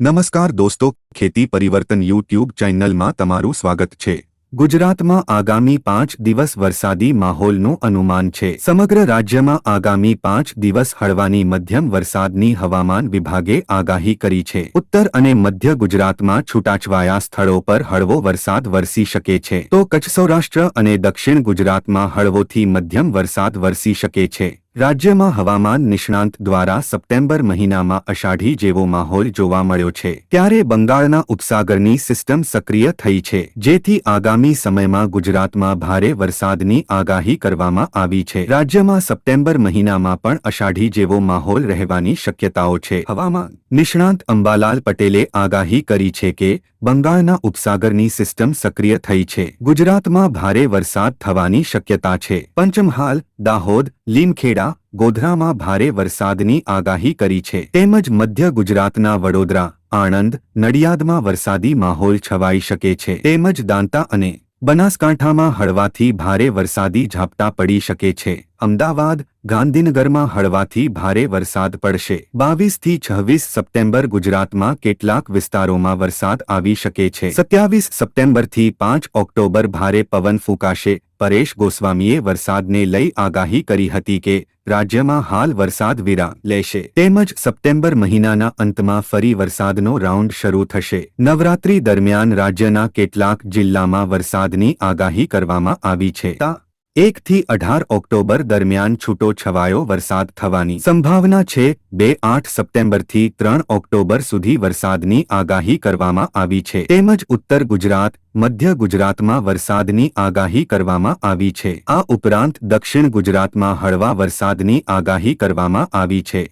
નમસ્કાર દોસ્તો, ખેતી પરિવર્તન યુટ્યુબ ચેનલમાં તમારું સ્વાગત છે. ગુજરાતમાં આગામી પાંચ દિવસ વરસાદી માહોલનું અનુમાન છે. સમગ્ર રાજ્યમાં આગામી પાંચ દિવસ હળવાની મધ્યમ વરસાદની હવામાન વિભાગે આગાહી કરી છે. ઉત્તર અને મધ્ય ગુજરાતમાં છૂટાછવાયા સ્થળો પર હળવો વરસાદ વરસી શકે છે. તો કચ્છ, સૌરાષ્ટ્ર અને દક્ષિણ ગુજરાતમાં હળવોથી મધ્યમ વરસાદ વરસી શકે છે. રાજ્યમાં હવામાન નિષ્ણાંત દ્વારા સપ્ટેમ્બર મહિનામાં અષાઢી જેવો માહોલ જોવા મળ્યો છે. ત્યારે બંગાળના ઉપસાગરની સિસ્ટમ સક્રિય થઈ છે, જેથી આગામી સમયમાં ગુજરાતમાં ભારે વરસાદની આગાહી કરવામાં આવી છે. રાજ્યમાં સપ્ટેમ્બર મહિનામાં પણ અષાઢી જેવો માહોલ રહેવાની શક્યતાઓ છે. હવામાન નિષ્ણાંત અંબાલાલ પટેલે આગાહી કરી છે કે, બંગાળના ઉપસાગરની સિસ્ટમ સક્રિય થઈ છે. ગુજરાતમાં ભારે વરસાદ થવાની શક્યતા છે. પંચમહાલ દાહોદ, લીમખેડા, ગોધરામાં ભારે વરસાદની આગાહી કરી છે. તેમજ મધ્ય ગુજરાતના વડોદરા, આણંદ, નડિયાદમાં વરસાદી માહોલ છવાઈ શકે છે. તેમજ દાંતા અને બનાસકાંઠામાં હળવાથી ભારે વરસાદી ઝાપટા પડી શકે છે. અમદાવાદ, ગાંધીનગરમાં હળવાથી ભારે વરસાદ પડશે. બાવીસથી છવ્વીસ સપ્ટેમ્બર ગુજરાતમાં કેટલાક વિસ્તારોમાં વરસાદ આવી શકે છે. સત્યાવીસ સપ્ટેમ્બરથી પાંચ ઓક્ટોબર ભારે પવન ફૂંકાશે. પરેશ ગોસ્વામીએ વરસાદને લઈ આગાહી કરી હતી કે, રાજ્યમાં હાલ વરસાદ વિરા લેશે. તેમજ સપ્ટેમ્બર મહિનાના અંતમાં ફરી વરસાદનો રાઉન્ડ શરૂ થશે. નવરાત્રી દરમિયાન રાજ્યના કેટલાક જિલ્લામાં વરસાદની આગાહી કરવામાં આવી છે. એકથી અઢાર ઓક્ટોબર દરમિયાન છૂટો છવાયો વરસાદ થવાની સંભાવના છે. બે આઠ સપ્ટેમ્બરથી ત્રણ ઓક્ટોબર સુધી વરસાદની આગાહી કરવામાં આવી છે. તેમજ ઉત્તર ગુજરાત, મધ્ય ગુજરાતમાં વરસાદની આગાહી કરવામાં આવી છે. આ ઉપરાંત દક્ષિણ ગુજરાતમાં હળવા વરસાદની આગાહી કરવામાં આવી છે.